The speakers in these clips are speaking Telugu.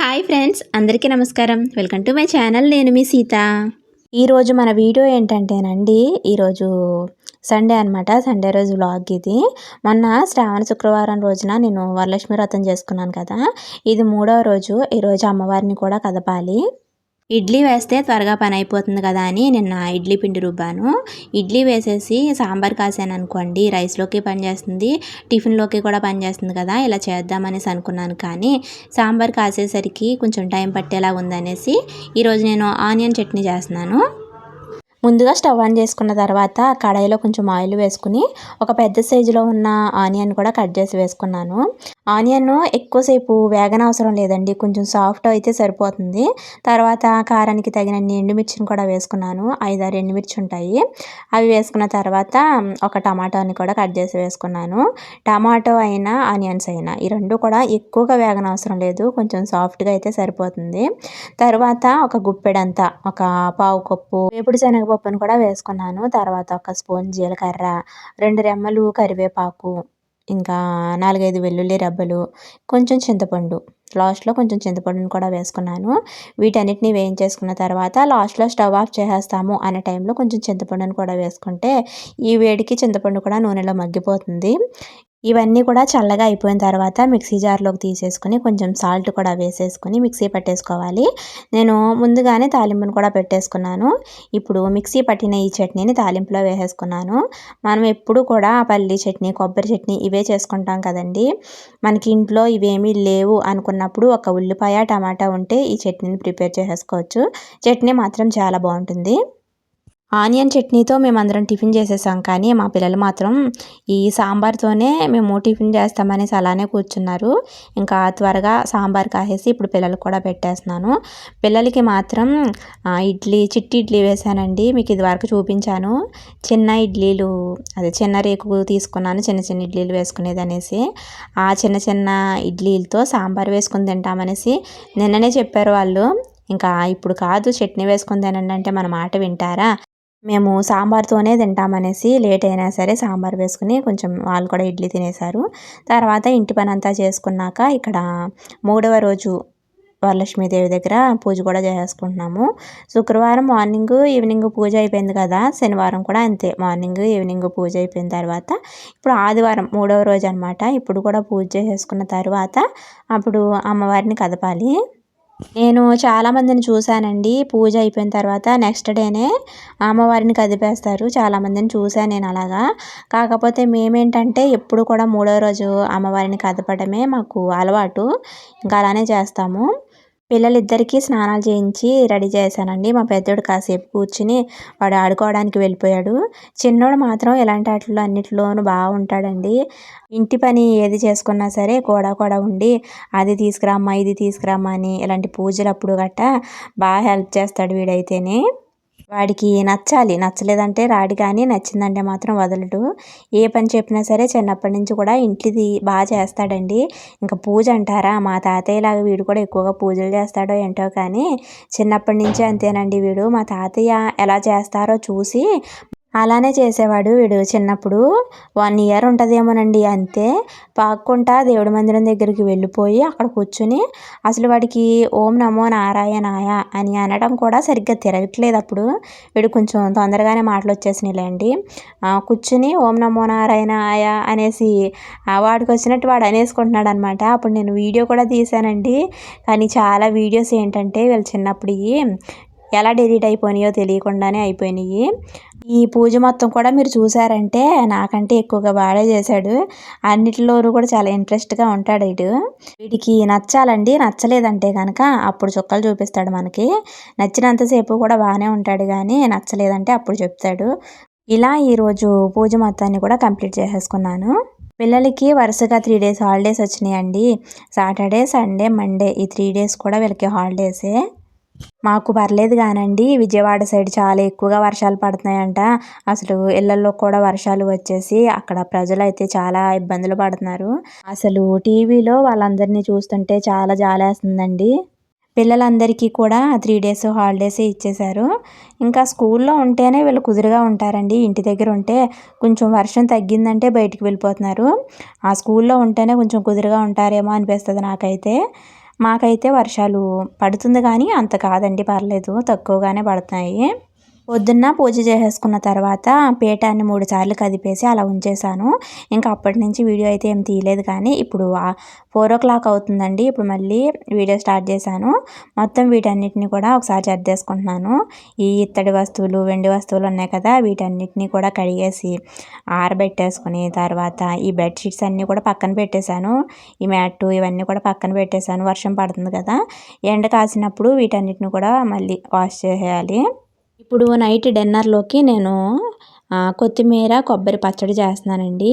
హాయ్ ఫ్రెండ్స్ అందరికీ నమస్కారం. వెల్కమ్ టు మై ఛానల్ నేను మీ సీత. ఈరోజు మన వీడియో ఏంటంటేనండి ఈరోజు సండే అనమాట సండే రోజు వ్లాగ్ ఇది. మొన్న శ్రావణ శుక్రవారం రోజున నేను వరలక్ష్మి వ్రతం చేసుకున్నాను కదా. ఇది మూడవ రోజు. ఈరోజు అమ్మవారిని కూడా కదపాలి. ఇడ్లీ వేస్తే త్వరగా పని అయిపోతుంది కదా అని నిన్న ఇడ్లీ పిండి రుబ్బాను. ఇడ్లీ వేసేసి సాంబార్ కాసాను అనుకోండి రైస్లోకి పనిచేస్తుంది టిఫిన్లోకి కూడా పనిచేస్తుంది కదా ఇలా చేద్దామనేసి అనుకున్నాను కానీ సాంబార్ కాసేసరికి కొంచెం టైం పట్టేలా ఉందనేసి ఈరోజు నేను ఆనియన్ చట్నీ చేస్తున్నాను. ముందుగా స్టవ్ ఆన్ చేసుకున్న తర్వాత కడాయిలో కొంచెం ఆయిల్ వేసుకుని ఒక పెద్ద సైజులో ఉన్న ఆనియన్ కూడా కట్ చేసి వేసుకున్నాను. ఆనియన్ ఎక్కువసేపు వేగన అవసరం లేదండి. కొంచెం సాఫ్ట్ అయితే సరిపోతుంది. తర్వాత కారానికి తగినన్ని ఎండుమిర్చిని కూడా వేసుకున్నాను. ఐదారు ఎండుమిర్చి ఉంటాయి. అవి వేసుకున్న తర్వాత ఒక టమాటోని కూడా కట్ చేసి వేసుకున్నాను. టమాటో అయినా ఆనియన్స్ అయినా ఈ రెండు కూడా ఎక్కువగా వేగన అవసరం లేదు. కొంచెం సాఫ్ట్గా అయితే సరిపోతుంది. తర్వాత ఒక గుప్పెడంతా ఒక పావు కప్పు వేపుడు శనగపప్పును కూడా వేసుకున్నాను. తర్వాత ఒక స్పూన్ జీలకర్ర రెండు రెమ్మలు కరివేపాకు ఇంకా నాలుగైదు వెల్లుల్లి రెబ్బలు కొంచెం చింతపండు. లాస్ట్లో కొంచెం చింతపండును కూడా వేసుకున్నాను. వీటన్నిటిని వేయించేసుకున్న తర్వాత లాస్ట్లో స్టవ్ ఆఫ్ చేసేస్తాము అనే టైంలో కొంచెం చింతపండును కూడా వేసుకుంటే ఈ వేడికి చింతపండు కూడా నూనెలో మగ్గిపోతుంది. ఇవన్నీ కూడా చల్లగా అయిపోయిన తర్వాత మిక్సీ జార్లోకి తీసేసుకొని కొంచెం సాల్ట్ కూడా వేసేసుకుని మిక్సీ పట్టేసుకోవాలి. నేను ముందుగానే తాలింపును కూడా పెట్టేసుకున్నాను. ఇప్పుడు మిక్సీ పట్టిన ఈ చట్నీని తాలింపులో వేసేసుకున్నాను. మనం ఎప్పుడు కూడా పల్లి చట్నీ కొబ్బరి చట్నీ ఇవే చేసుకుంటాం కదండి. మనకి ఇంట్లో ఇవేమీ లేవు అనుకున్నప్పుడు ఒక ఉల్లిపాయ టమాటా ఉంటే ఈ చట్నీని ప్రిపేర్ చేసేసుకోవచ్చు. చట్నీ మాత్రం చాలా బాగుంటుంది. ఆనియన్ చట్నీతో మేము అందరం టిఫిన్ చేసేసాం. కానీ మా పిల్లలు మాత్రం ఈ సాంబార్తోనే మేము టిఫిన్ చేస్తామనేసి అలానే కూర్చున్నారు. ఇంకా త్వరగా సాంబార్ కాసేసి ఇప్పుడు పిల్లలకు కూడా పెట్టేస్తున్నాను. పిల్లలకి మాత్రం ఇడ్లీ చిట్టి ఇడ్లీ వేసానండి మీకు ఇది వరకు చూపించాను. చిన్న ఇడ్లీలు అదే చిన్న రేకు తీసుకున్నాను. చిన్న చిన్న ఇడ్లీలు వేసుకునేది అనేసి ఆ చిన్న చిన్న ఇడ్లీలతో సాంబార్ వేసుకుని తింటామనేసి నిన్ననే చెప్పారు వాళ్ళు. ఇంకా ఇప్పుడు కాదు చట్నీ వేసుకుని తినండి అంటే మన మాట వింటారా? మేము సాంబార్తోనే తింటామనేసి లేట్ అయినా సరే సాంబార్ వేసుకుని కొంచెం వాళ్ళు కూడా ఇడ్లీ తినేశారు. తర్వాత ఇంటి పని అంతా చేసుకున్నాక ఇక్కడ మూడవ రోజు వరలక్ష్మీదేవి దగ్గర పూజ కూడా చేసుకుంటున్నాము. శుక్రవారం మార్నింగ్ ఈవినింగ్ పూజ అయిపోయింది కదా శనివారం కూడా అంతే. మార్నింగ్ ఈవినింగ్ పూజ అయిపోయిన తర్వాత ఇప్పుడు ఆదివారం మూడవ రోజు అనమాట ఇప్పుడు కూడా పూజ చేసుకున్న తర్వాత అప్పుడు అమ్మవారిని కదపాలి. నేను చాలామందిని చూశానండి. పూజ అయిపోయిన తర్వాత నెక్స్ట్ డేనే అమ్మవారిని కదిపేస్తారు. చాలామందిని చూశాను నేను అలాగా. కాకపోతే మేమేంటంటే ఎప్పుడు కూడా మూడో రోజు అమ్మవారిని కదపడమే మాకు అలవాటు. ఇంకా అలానే చేస్తాము. పిల్లలిద్దరికీ స్నానాలు చేయించి రెడీ చేశానండి. మా పెద్దోడు కాసేపు కూర్చుని వాడు ఆడుకోవడానికి వెళ్ళిపోయాడు. చిన్నోడు మాత్రం ఇలాంటి వాటిలో అన్నిటిలోనూ బాగా ఉంటాడండి ఇంటి పని ఏది చేసుకున్నా సరే కూడా కూడా ఉండి అది తీసుకురామ్మా ఇది తీసుకురామ్మా అని ఇలాంటి పూజలు అప్పుడు గట్ట బాగా హెల్ప్ చేస్తాడు వీడైతేనే. వాడికి నచ్చాలి. నచ్చలేదంటే రాడు కానీ నచ్చిందంటే మాత్రం వదలడు. ఏ పని చెప్పినా సరే చిన్నప్పటి నుంచి కూడా ఇంటిది బాగా చేస్తాడండి. ఇంకా పూజ అంటారా? మా తాతయ్యలాగా వీడు కూడా ఎక్కువగా పూజలు చేస్తాడో ఏంటో కానీ చిన్నప్పటి నుంచి అంతేనండి వీడు. మా తాతయ్య ఎలా చేస్తారో చూసి అలానే చేసేవాడు వీడు చిన్నప్పుడు. వన్ ఇయర్ ఉంటుందేమోనండి అంతే. పాక్కుంటా దేవుడి మందిరం దగ్గరికి వెళ్ళిపోయి అక్కడ కూర్చుని అసలు వాడికి ఓం నమో నారాయణాయ అని అనడం కూడా సరిగ్గా తిరగట్లేదు అప్పుడు. వీడు కొంచెం తొందరగానే మాటలు వచ్చేసినాయిలేండి. కూర్చుని ఓం నమో నారాయణాయ అనేసి వాడికి వచ్చినట్టు వాడు అనేసుకుంటున్నాడు అనమాట అప్పుడు నేను వీడియో కూడా తీశానండి. కానీ చాలా వీడియోస్ ఏంటంటే వీళ్ళు చిన్నప్పుడు ఎలా డిలీట్ అయిపోయినాయో తెలియకుండానే అయిపోయినాయి. ఈ పూజ మొత్తం కూడా మీరు చూసారంటే నాకంటే ఎక్కువగా వాడే చేశాడు. అన్నిటిలోనూ కూడా చాలా ఇంట్రెస్ట్గా ఉంటాడు ఇటు వీడికి నచ్చాలండి నచ్చలేదంటే కనుక అప్పుడు చుక్కలు చూపిస్తాడు మనకి. నచ్చినంతసేపు కూడా బాగానే ఉంటాడు కానీ నచ్చలేదంటే అప్పుడు చెప్తాడు. ఇలా ఈరోజు పూజ మొత్తాన్ని కూడా కంప్లీట్ చేసేసుకున్నాను. పిల్లలకి వరుసగా త్రీ డేస్ హాలిడేస్ వచ్చినాయండి. సాటర్డే సండే మండే ఈ త్రీ డేస్ కూడా వీళ్ళకి హాలిడేసే. మాకు పర్లేదు కానండి. విజయవాడ సైడ్ చాలా ఎక్కువగా వర్షాలు పడుతున్నాయంట. అసలు ఇళ్ళలో కూడా వర్షాలు వచ్చేసి అక్కడ ప్రజలు అయితే చాలా ఇబ్బందులు పడుతున్నారు. అసలు టీవీలో వాళ్ళందరినీ చూస్తుంటే చాలా జాలేస్తుందండి. పిల్లలందరికీ కూడా త్రీ డేస్ హాలిడేస్ ఇచ్చేశారు. ఇంకా స్కూల్లో ఉంటేనే వీళ్ళు కుదురుగా ఉంటారండి. ఇంటి దగ్గర ఉంటే కొంచెం వర్షం తగ్గిందంటే బయటికి వెళ్ళిపోతున్నారు. ఆ స్కూల్లో ఉంటేనే కొంచెం కుదురుగా ఉంటారేమో అనిపిస్తుంది నాకైతే. మాకైతే వర్షాలు పడుతుంది కానీ అంత కాదండి పర్లేదు. తక్కువగానే పడుతున్నాయి. పొద్దున్న పూజ చేసేసుకున్న తర్వాత పీఠాన్ని మూడు సార్లు కదిపేసి అలా ఉంచేసాను ఇంకా అప్పటి నుంచి వీడియో అయితే ఏం తీయలేదు కానీ ఇప్పుడు ఫోర్ ఓ క్లాక్ అవుతుందండి. ఇప్పుడు మళ్ళీ వీడియో స్టార్ట్ చేశాను. మొత్తం వీటన్నిటిని కూడా ఒకసారి సర్దేసుకుంటున్నాను ఈ ఇత్తడి వస్తువులు వెండి వస్తువులు ఉన్నాయి కదా వీటన్నిటిని కూడా కడిగేసి ఆరబెట్టేసుకుని తర్వాత ఈ బెడ్షీట్స్ అన్నీ కూడా పక్కన పెట్టేశాను. ఈ మ్యాట్ ఇవన్నీ కూడా పక్కన పెట్టేశాను. వర్షం పడుతుంది కదా ఎండ కాసినప్పుడు వీటన్నిటిని కూడా మళ్ళీ వాష్ చేసేయాలి. ఇప్పుడు నైట్ డిన్నర్లోకి నేను కొత్తిమీర కొబ్బరి పచ్చడి చేస్తున్నానండి.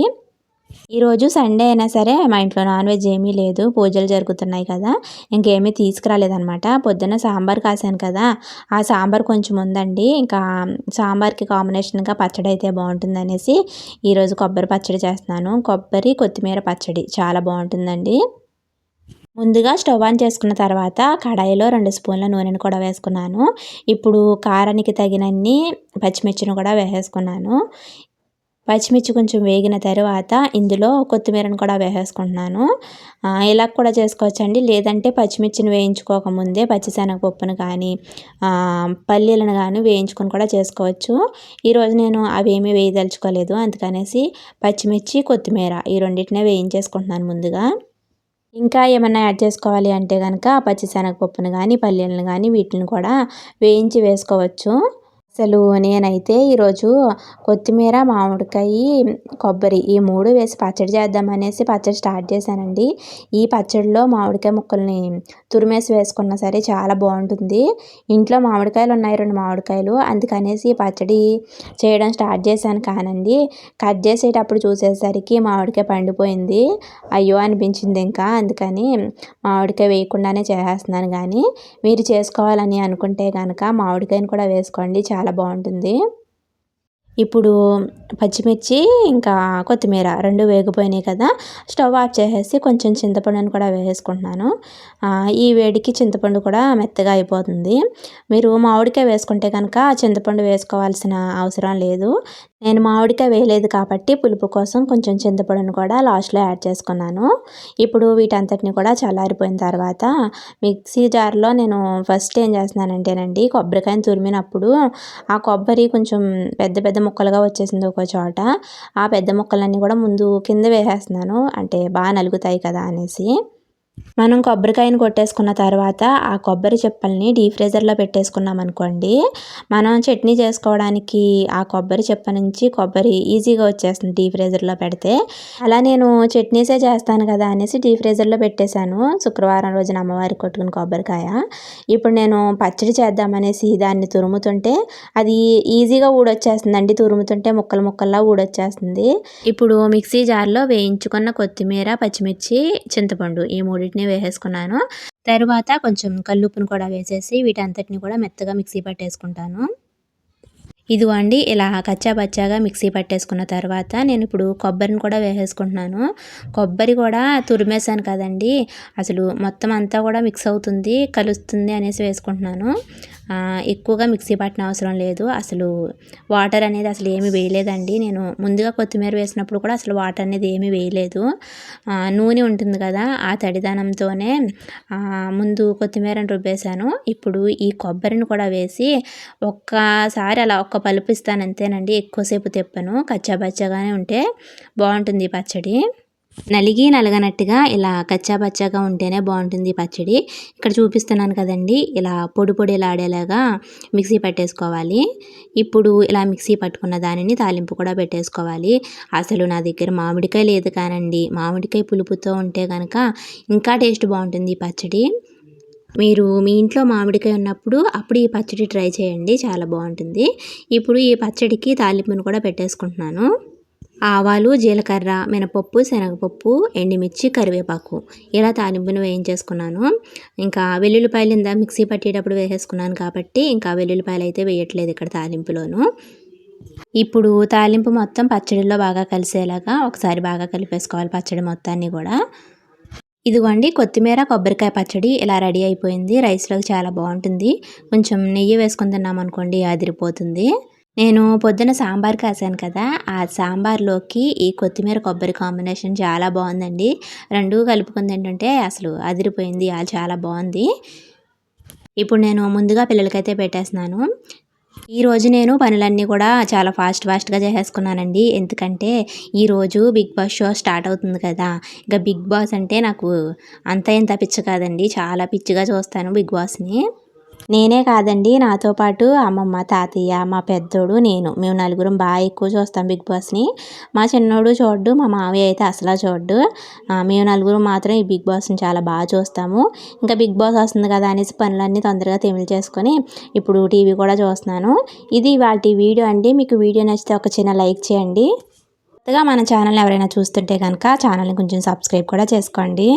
ఈరోజు సండే అయినా సరే మా ఇంట్లో నాన్ వెజ్ ఏమీ లేదు. పూజలు జరుగుతున్నాయి కదా. ఇంకేమీ తీసుకురాలేదనమాట పొద్దున్న సాంబార్ కాసాను కదా. ఆ సాంబార్ కొంచెం ఉందండి. ఇంకా సాంబార్కి కాంబినేషన్గా పచ్చడి అయితే బాగుంటుంది అనేసి ఈరోజు కొబ్బరి పచ్చడి చేస్తున్నాను. కొబ్బరి కొత్తిమీర పచ్చడి. చాలా బాగుంటుందండి. ముందుగా స్టవ్ ఆన్ చేసుకున్న తర్వాత కడాయిలో రెండు స్పూన్ల నూనెను కూడా వేసుకున్నాను. ఇప్పుడు కారానికి తగినన్ని పచ్చిమిర్చిని కూడా వేసేసుకున్నాను. పచ్చిమిర్చి కొంచెం వేగిన తర్వాత ఇందులో కొత్తిమీరను కూడా వేసేసుకుంటున్నాను. ఇలా కూడా చేసుకోవచ్చండి. లేదంటే పచ్చిమిర్చిని వేయించుకోకముందే పచ్చిశనగపప్పును కానీ పల్లీలను కానీ వేయించుకొని కూడా చేసుకోవచ్చు. ఈరోజు నేను అవేమీ వేయదలుచుకోలేదు. అందుకనేసి పచ్చిమిర్చి కొత్తిమీర ఈ రెండింటినే వేయించేసుకుంటున్నాను ముందుగా. ఇంకా ఏమన్నా యాడ్ చేసుకోవాలి అంటే కనుక పచ్చిశనగపప్పును కానీ పల్లీలను కానీ వీటిని కూడా వేయించి వేసుకోవచ్చు. అసలు నేనైతే ఈరోజు కొత్తిమీర మామిడికాయ కొబ్బరి ఈ మూడు వేసి పచ్చడి చేద్దామనేసి పచ్చడి స్టార్ట్ చేశానండి. ఈ పచ్చడిలో మామిడికాయ ముక్కల్ని తురిమేసి వేసుకున్నా సరే చాలా బాగుంటుంది. ఇంట్లో మామిడికాయలు ఉన్నాయి రెండు మామిడికాయలు. అందుకనేసి ఈ పచ్చడి చేయడం స్టార్ట్ చేశాను కానండి. కట్ చేసేటప్పుడు చూసేసరికి మామిడికాయ పండిపోయింది. అయ్యో అనిపించింది ఇంకా. అందుకని మామిడికాయ వేయకుండానే చేసేస్తున్నాను కానీ మీరు చేసుకోవాలని అనుకుంటే కనుక మామిడికాయని కూడా వేసుకోండి. చాలా చాలా బాగుంటుంది. ఇప్పుడు పచ్చిమిర్చి ఇంకా కొత్తిమీర రెండు వేగిపోయినాయి కదా. స్టవ్ ఆఫ్ చేసేసి కొంచెం చింతపండుని కూడా వేసుకుంటున్నాను ఈ వేడికి చింతపండు కూడా మెత్తగా అయిపోతుంది. మీరు మామిడికాయ వేసుకుంటే కనుక చింతపండు వేసుకోవాల్సిన అవసరం లేదు. నేను మామిడికాయ వేయలేదు కాబట్టి పులుపు కోసం కొంచెం చింతపండును కూడా లాస్ట్లో యాడ్ చేసుకున్నాను. ఇప్పుడు వీటంతటిని కూడా చల్లారిపోయిన తర్వాత మిక్సీ జార్లో నేను ఫస్ట్ ఏం చేస్తున్నానంటేనండి కొబ్బరికాయని తురిమినప్పుడు ఆ కొబ్బరి కొంచెం పెద్ద పెద్ద ముక్కలుగా వచ్చేసింది ఒక చోట. ఆ పెద్ద ముక్కలన్నీ కూడా ముందు కింద వేసేస్తున్నాను. అంటే బాగా నలుగుతాయి కదా అనేసి. మనం కొబ్బరికాయను కొట్టేసుకున్న తర్వాత ఆ కొబ్బరి చెప్పల్ని డీ ఫ్రీజర్లో పెట్టేసుకున్నాం అనుకోండి మనం చట్నీ చేసుకోవడానికి ఆ కొబ్బరి చెప్ప నుంచి కొబ్బరి ఈజీగా వచ్చేస్తుంది డీ ఫ్రీజర్లో పెడితే. అలా నేను చట్నీసే చేస్తాను కదా అనేసి డీ ఫ్రీజర్లో పెట్టేశాను. శుక్రవారం రోజున అమ్మవారికి కొట్టుకుని కొబ్బరికాయ. ఇప్పుడు నేను పచ్చడి చేద్దామనేసి దాన్ని తురుముతుంటే అది ఈజీగా ఊడొచ్చేస్తుందండి. తురుముతుంటే ముక్కలు ముక్కల్లా ఊడొచ్చేస్తుంది. ఇప్పుడు మిక్సీ జార్లో వేయించుకున్న కొత్తిమీర పచ్చిమిర్చి చింతపండు ఈ మూడు మూడింటిని వేసేసుకున్నాను. తర్వాత కొంచెం కల్లుప్పును కూడా వేసేసి వీటంతటిని కూడా మెత్తగా మిక్సీ పట్టేసుకుంటాను. ఇదిగోండి ఇలా కచ్చాపచ్చాగా మిక్సీ పట్టేసుకున్న తర్వాత నేను ఇప్పుడు కొబ్బరిని కూడా వేసేసుకుంటున్నాను. కొబ్బరి కూడా తురిమేశాను కదండి అసలు మొత్తం అంతా కూడా మిక్స్ అవుతుంది కలుస్తుంది అనేసి వేసుకుంటున్నాను. ఎక్కువగా మిక్సీ పట్టిన అవసరం లేదు. అసలు వాటర్ అనేది అసలు ఏమీ వేయలేదండి. నేను ముందుగా కొత్తిమీర వేసినప్పుడు కూడా అసలు వాటర్ అనేది ఏమీ వేయలేదు. నూనె ఉంటుంది కదా ఆ తడిదనంతోనే ముందు కొత్తిమీరని రుబ్బేశాను. ఇప్పుడు ఈ కొబ్బరిని కూడా వేసి ఒక్కసారి అలా ఒక్క పలుపు ఇస్తాను అంతేనండి. ఎక్కువసేపు తెప్పను. కచ్చాబచ్చాగానే ఉంటే బాగుంటుంది పచ్చడి. నలిగి నలగనట్టుగా ఇలా కచ్చాబచ్చాగా ఉంటేనే బాగుంటుంది పచ్చడి. ఇక్కడ చూపిస్తున్నాను కదండి. ఇలా పొడి పొడిలాడేలాగా మిక్సీ పట్టేసుకోవాలి. ఇప్పుడు ఇలా మిక్సీ పట్టుకున్న దానిని తాలింపు కూడా పెట్టేసుకోవాలి. అసలు నా దగ్గర మామిడికాయ లేదు కానండి. మామిడికాయ పులుపుతో ఉంటే కనుక ఇంకా టేస్ట్ బాగుంటుంది పచ్చడి. మీరు మీ ఇంట్లో మామిడికాయ ఉన్నప్పుడు అప్పుడు ఈ పచ్చడి ట్రై చేయండి చాలా బాగుంటుంది. ఇప్పుడు ఈ పచ్చడికి తాలింపును కూడా పెట్టేసుకుంటున్నాను. ఆవాలు జీలకర్ర మినపప్పు శనగపప్పు ఎండుమిర్చి కరివేపాకు. ఇలా తాలింపును వేయించేసుకున్నాను. ఇంకా వెల్లుల్లిపాయలు ఇందా మిక్సీ పట్టేటప్పుడు వేసేసుకున్నాను కాబట్టి ఇంకా వెల్లుల్లిపాయలు అయితే వేయట్లేదు ఇక్కడ తాలింపులోను. ఇప్పుడు తాలింపు మొత్తం పచ్చడిలో బాగా కలిసేలాగా ఒకసారి బాగా కలిపేసుకోవాలి పచ్చడి మొత్తాన్ని కూడా. ఇదిగోండి కొత్తిమీర కొబ్బరికాయ పచ్చడి ఇలా రెడీ అయిపోయింది. రైస్లోకి చాలా బాగుంటుంది. కొంచెం నెయ్యి వేసుకొని తిన్నాం అనుకోండి అదిరిపోతుంది. నేను పొద్దున సాంబార్ కాసాను కదా ఆ సాంబార్లోకి ఈ కొత్తిమీర కొబ్బరి కాంబినేషన్ చాలా బాగుందండి. రెండు కలుపుకుంది ఏంటంటే అసలు అదిరిపోయింది. అది చాలా బాగుంది. ఇప్పుడు నేను ముందుగా పిల్లలకైతే పెట్టేస్తున్నాను. ఈరోజు నేను పనులన్నీ కూడా చాలా ఫాస్ట్ ఫాస్ట్గా చేసేసుకున్నానండి. ఎందుకంటే ఈరోజు బిగ్ బాస్ షో స్టార్ట్ అవుతుంది కదా. ఇంకా బిగ్ బాస్ అంటే నాకు అంత ఇంత పిచ్చి కాదండి. చాలా పిచ్చిగా చూస్తాను బిగ్ బాస్ని. నేనే కాదండి నాతో పాటు అమ్మమ్మ తాతయ్య మా పెద్దోడు నేను. మేము నలుగురం బాగా ఎక్కువ చూస్తాం బిగ్ బాస్ని. మా చిన్నోడు చూడ్డు మా మావయ్య అయితే అసలు చూడ్డు. మేము నలుగురం మాత్రం ఈ బిగ్ బాస్ని చాలా బాగా చూస్తాము. ఇంకా బిగ్ బాస్ వస్తుంది కదా అనేసి పనులన్నీ తొందరగా తెమిలి చేసుకొని ఇప్పుడు టీవీ కూడా చూస్తున్నాను. ఇది వాటి వీడియో అండి. మీకు వీడియో నచ్చితే ఒక చిన్న లైక్ చేయండి. కొత్తగా మన ఛానల్ ఎవరైనా చూస్తుంటే కనుక ఛానల్ని కొంచెం సబ్స్క్రైబ్ కూడా చేసుకోండి.